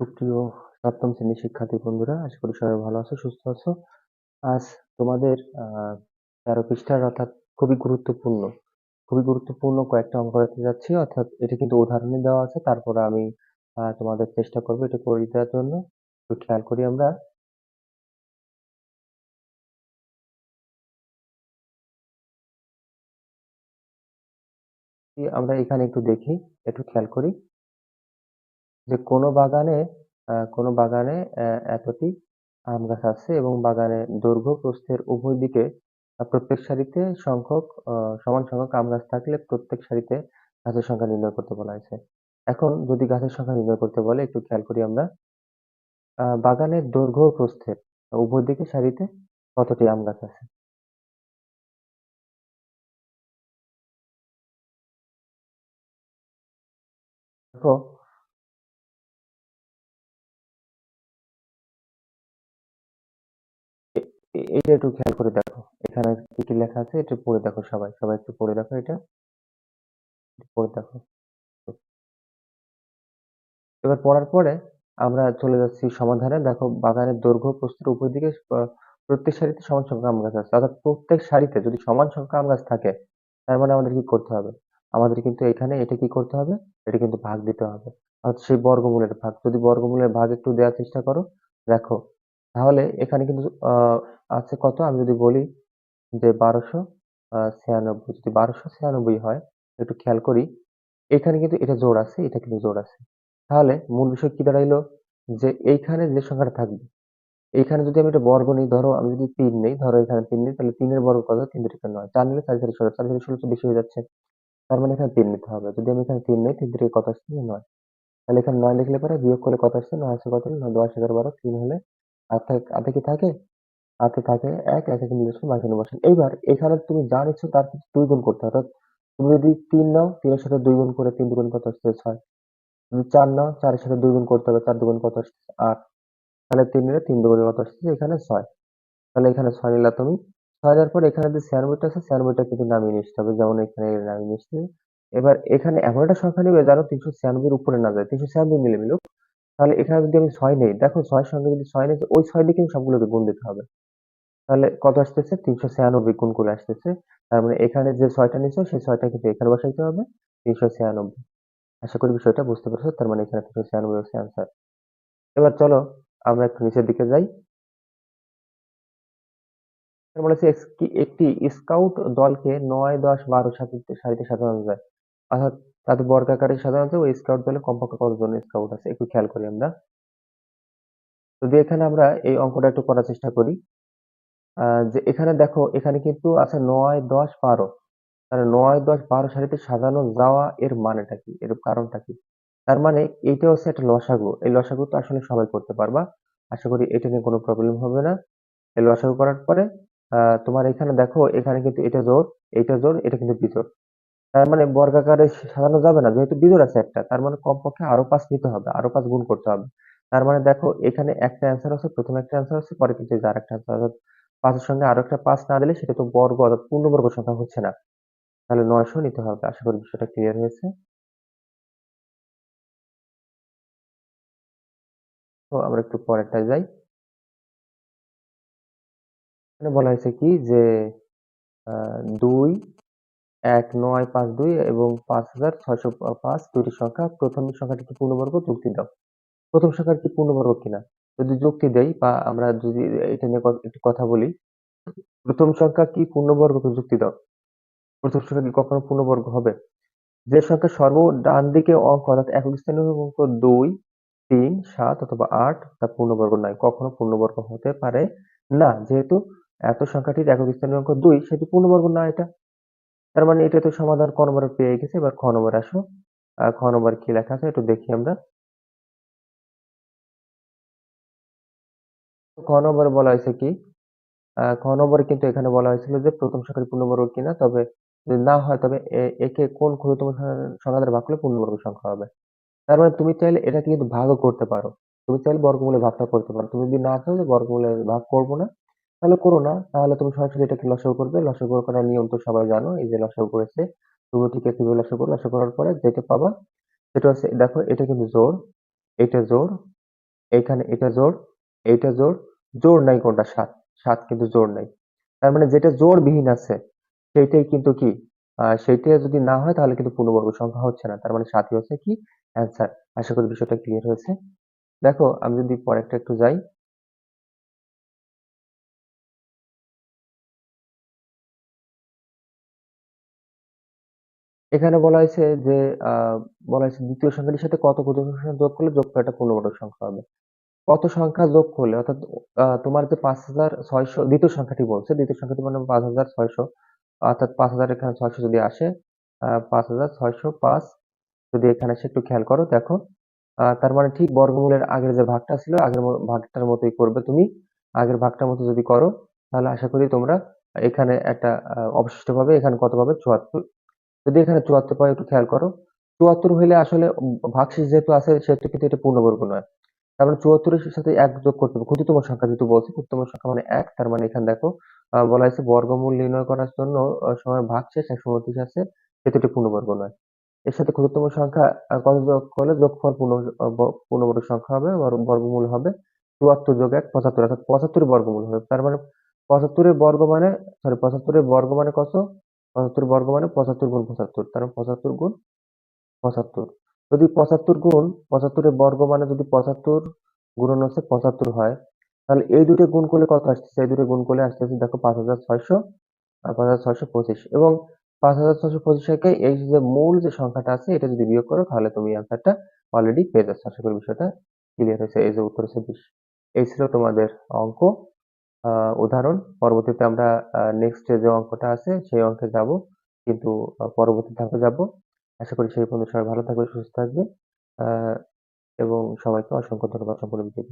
সুপ্রিয় সপ্তম শ্রেণির শিক্ষার্থী বন্ধুরা, আশা করি সবাই ভালো আছো, সুস্থ আছো। আজ তোমাদের তেরো পৃষ্ঠার অর্থাৎ খুবই গুরুত্বপূর্ণ খুবই গুরুত্বপূর্ণ কয়েকটা অঙ্ক করতে যাচ্ছি। অর্থাৎ এটা কিন্তু উদাহরণে দেওয়া আছে, তারপরে আমি তোমাদের চেষ্টা করব এটা করে দেওয়ার জন্য। একটু খেয়াল করি আমরা। আমরা এখানে একটু দেখি, একটু খেয়াল করি। যে কোনো বাগানে আহ, কোনো বাগানে আহ, এতটি আম গাছ আছে এবং বাগানের দৈর্ঘ্য প্রস্থের উভয় দিকে প্রত্যেক সারিতে সংখ্যক সমান সংখ্যক আম গাছ থাকলে প্রত্যেক সারিতে গাছের সংখ্যা নির্ণয় করতে বলা হয়েছে। এখন যদি গাছের সংখ্যা নির্ণয় করতে বলে একটু খেয়াল করি আমরা আহ, বাগানের দৈর্ঘ্য প্রস্থের উভয় দিকে সারিতে কতটি আম গাছ আছে? দেখো এটা একটু খেয়াল করে দেখো। এখানে কি কি লেখা আছে একটু পড়ে দেখো সবাই। সবাই একটু পড়ে দেখো এটা। পড়ে দেখো। এবার পড়ার পরে আমরা চলে যাচ্ছি সমাধানে। দেখো বাগানের দৈর্ঘ্য প্রস্তুত উপর দিকে প্রত্যেক সারিতে সমান সংখ্যা আম গাছ আছে। অর্থাৎ প্রত্যেক সারিতে যদি সমান সংখ্যা আম গাছ থাকে, তার মানে আমাদের কি করতে হবে? আমাদের কিন্তু এখানে এটা কি করতে হবে? এটা কিন্তু ভাগ দিতে হবে। অর্থাৎ সেই বর্গমূলের ভাগ। যদি বর্গমূলের ভাগ একটু দেওয়ার চেষ্টা করো, দেখো তাহলে এখানে কিন্তু আহ আছে কত? আমি যদি বলি যে বারোশো ছিয়ানব্বই, যদি বারোশো ছিয়ানব্বই হয়, একটু খেয়াল করি, এখানে কিন্তু এটা জোড় আছে, এটা কিন্তু জোড় আছে। তাহলে মূল বিষয় কি দাঁড়াইলো? যে এইখানে যে সংখ্যাটা থাকবে, এইখানে যদি আমি একটা বর্গ নিই, ধরো আমি যদি তিন নেই, ধরো এখানে তিন নেই, তাহলে তিনের বর্গ কত? তিন দুটো নয়। চার নিলে চার, চারি ষোলো, চার চারি ষোলো তো বেশি হয়ে যাচ্ছে। তার মানে এখানে তিন নিতে হবে। যদি আমি এখানে তিন নেই, তিন থেকে কত আসছে? নয়। তাহলে এখানে নয় লিখলে পরে বিয়োগ করলে কত আসছে? নয় আসছে কত? হলো? নয়, দশ হাজার বারো, তিন হলে আর থাক- আধে কি থাকে? হাতে থাকে এক এক, একে মিলিয়ে মাঝখানে বসেন এইবার এখানে তুমি যা নিচ্ছ তার দুই গুণ করতে অর্থাৎ তুমি যদি তিন নাও, তিনের সাথে দুই গুণ করে তিন দুগুণ কত আসছে? ছয়। যদি চার নাও, চারের সাথে দুই গুণ করতে হবে, চার দুগুণ কত আসছে? আট। তাহলে তিন নিলে তিন দুগুণ কত আসছে? এখানে ছয়। তাহলে এখানে ছয় নিলা তুমি। ছয় দেওয়ার পর এখানে যে ছিয়ানব্বইটা আছে ছিয়ানব্বইটা কিন্তু নামিয়ে আসতে হবে। যেমন এখানে নামিয়ে হবে। এবার এখানে এমন একটা সংখ্যা নেবে জানো তিনশো ছিয়ানব্বইয়ের উপরে না যায়। তিনশো ছিয়ানব্বই মিলে মিলুক। তাহলে এখানে যদি আমি ছয় নেই, দেখো ছয়ের সঙ্গে যদি ছয় নেই ওই ছয় দিকে সবগুলোকে গুণ দিতে হবে। তাহলে কত আসতেছে? তিনশো ছিয়ানব্বই গুণ করে আসতেছে। তার মানে এখানে যে ছয়টা নিচ্ছ সেই ছয়টা কিন্তু এখানে বসাইতে হবে, তিনশো ছিয়ানব্বই। আশা করি বিষয়টা বুঝতে পেরেছ, তার মানে এখানে তিনশো ছিয়ানব্বই হচ্ছে অ্যান্সার এবার চলো, আমরা একটু নিচের দিকে যাই। বলেছে একটি স্কাউট দলকে নয়, দশ, বারো সারিতে সাজানো যায়। অর্থাৎ তাদের বর্গাকারে সাধারণত ওই স্কাউট দলে কমপক্ষে কতজন স্কাউট আছে, একটু খেয়াল করি আমরা। যদি এখানে আমরা এই অঙ্কটা একটু করার চেষ্টা করি। যে এখানে দেখো, এখানে কিন্তু আছে নয়, দশ, বারো। তাহলে নয়, দশ, বারো সারিতে সাজানো যাওয়া এর মানেটা কি? এর কারণটা কি? তার মানে এইটা হচ্ছে একটা লসাগু। এই লসাগু তো আসলে সবাই করতে পারবা। আশা করি এটা নিয়ে কোনো প্রবলেম হবে না। এই লসাগু করার পরে তোমার এখানে দেখো, এখানে কিন্তু এটা জোর এটা জোর, এটা কিন্তু বিজোড় তার মানে বর্গাকারে সাজানো যাবে না, যেহেতু বিজোড় আছে একটা, তার মানে কমপক্ষে আরও পাঁচ নিতে হবে, আরও পাঁচ গুণ করতে হবে। তার মানে দেখো, এখানে একটা অ্যান্সার আছে, প্রথমে একটা অ্যান্সার আছে, পরে কিন্তু আর একটা অ্যান্সার অর্থাৎ পাঁচের সঙ্গে আরও একটা পাঁচ না দিলে সেটা তো বর্গ অর্থাৎ পূর্ণবর্গ সংখ্যা হচ্ছে না। তাহলে নয়শো নিতে হবে, আশা করি বিষয়টা ক্লিয়ার হয়েছে। তো আমরা একটু পরেরটায় যাই। বলা হয়েছে কি যে দুই এক নয় পাঁচ দুই এবং পাঁচ হাজার ছয়শো পাঁচ দুইটি সংখ্যা। প্রথম সংখ্যাটি কি পূর্ণবর্গ? যুক্তি দাও। প্রথম সংখ্যার কি পূর্ণবর্গ কিনা? যদি যুক্তি দেই বা আমরা যদি এটা নিয়ে একটু কথা বলি, প্রথম সংখ্যা কি পূর্ণবর্গ? যুক্তি দাও। প্রথম সংখ্যা কি কখনো পূর্ণবর্গ হবে? যে সংখ্যা সর্ব ডান দিকে অঙ্ক, অর্থাৎ একক স্থানীয় অঙ্ক দুই, তিন, সাত অথবা আট, তা পূর্ণবর্গ নয়। কখনো পূর্ণবর্গ হতে পারে না। যেহেতু এত সংখ্যাটির একক স্থানীয় অঙ্ক দুই, সেটি পূর্ণবর্গ না এটা। তার মানে এটা তো সমাধান ক নম্বরে পেয়ে গেছে, এবার খ নম্বরে আসো। খ নম্বর কি লেখা আছে একটু দেখি আমরা। খ নম্বরে বলা হয়েছে কি খ নম্বরে কিন্তু এখানে বলা হয়েছিল যে প্রথম সংখ্যাটি পূর্ণবর্গ কিনা, তবে যদি না হয় তবে একে কোন ক্ষুদ্রতম সংখ্যা ভাগ করলে পূর্ণবর্গ সংখ্যা হবে। তার মানে তুমি চাইলে এটাকে কিন্তু ভাগও করতে পারো। তুমি চাইলে বর্গমূলে ভাগটা করতে পারো। তুমি যদি না চাও যে বর্গমূলে ভাগ করব না তাহলে করো না তাহলে তুমি সরাসরি এটাকে লসাগু করবে লসাগু করার নিয়ম তো সবাই জানো এই যে লসাগু করেছে তুমি আছে লসাগু করো লসাগু করার পরে যেটা পাবা সেটা হচ্ছে দেখো এটা কিন্তু জোর এটা জোর এখানে এটা জোর এটা জোর জোর নাই কোনটা ৭, ৭ কিন্তু জোর নাই। তার মানে যেটা জোড়বিহীন আছে সেইটাই কিন্তু কি আ সেইটা যদি না হয় তাহলে কিন্তু পূর্ণবর্গ সংখ্যা হচ্ছে না। তার মানে ৭ ই হচ্ছে কি অ্যান্সার। আশা করি বিষয়টা ক্লিয়ার হয়েছে। দেখো আমি যদি পরেরটা একটু যাই। এখানে বলা হয়েছে যে বলা হয়েছে দ্বিতীয় সংখ্যাটির সাথে কত ক্ষুদ্র সংখ্যা যোগ করলে যোগফলটা পূর্ণবর্গ সংখ্যা হবে। কত সংখ্যা যোগ করলে অর্থাৎ তোমার যে ৫৬০০ দ্বিতীয় সংখ্যাটি বলছে, দ্বিতীয় সংখ্যাটি মানে ৫৬০০ অর্থাৎ ৫০০০ এখানে ৬০০ যদি আসে, আ ৫৬০৫ যদি এখানে আসে একটু খেয়াল করো দেখো। তার মানে ঠিক বর্গমূলের আগের যে ভাগটা ছিল, আগের ভাগটার মতোই করবে তুমি। আগের ভাগটার মতো যদি করো, তাহলে আশা করি তোমরা এখানে একটা অবশিষ্ট পাবে। এখানে কত পাবে? ৭৪ যদি এখানে ৭৪ পাও একটু খেয়াল করো। ৭৪ হইলে আসলে ভাগশেষ যেহেতু আছে সেহেতু কিন্তু এটা পূর্ণবর্গ নয়। তার মানে ৭৪ এর সাথে এক যোগ করতে হবে। ক্ষুদ্রতম সংখ্যা যেহেতু বলছে, ক্ষুদ্রতম সংখ্যা মানে ১ তার মানে এখানে দেখো বলা হয়েছে বর্গমূল নির্ণয় করার জন্য সময় ভাগশেষ ১২৯ আছে সেহেতু এটা পূর্ণবর্গ নয়। এর সাথে ক্ষুদ্রতম সংখ্যা কত যোগ করলে যোগফল পূর্ণ পূর্ণবর্গ সংখ্যা হবে, বর বর্গমূল হবে ৭৪ যোগ ১ ৭৫ অর্থাৎ ৭৫ এর বর্গমূল হবে। তার মানে ৭৫ এর বর্গ মানে সরি ৭৫ এর বর্গ মানে কত? ৭৫ বর্গ মানে ৭৫ গুণ ৭৫ তার পঁচাত্তর গুণ ৭৫ যদি ৭৫ গুণ ৭৫ এর বর্গ মানে যদি ৭৫ গুণন হচ্ছে ৭৫ হয়, তাহলে এই দুটো গুণ করলে কত আসতেছে? এই দুটো গুণ করলে আসতেছে দেখো ৫৬০০ আর ৫৬২৫ এবং ৫৬২৫ থেকে এই যে মূল যে সংখ্যাটা আছে এটা যদি বিয়োগ করো তাহলে তুমি অ্যান্সারটা অলরেডি পেয়ে যাচ্ছ। আশা করি বিষয়টা ক্লিয়ার হয়েছে। এই যে উত্তর হচ্ছে ২০ এই ছিল তোমাদের অঙ্ক উদাহরণ। পরবর্তীতে আমরা নেক্সট যে অঙ্কটা আছে সেই অঙ্কে যাব। কিন্তু পরবর্তী ধাপে যাব। আশা করি সেই পর্যন্ত সবাই ভালো থাকবে, সুস্থ থাকবে। এবং সবাইকে অসংখ্য ধন্যবাদ সম্পূর্ণ ভিডিও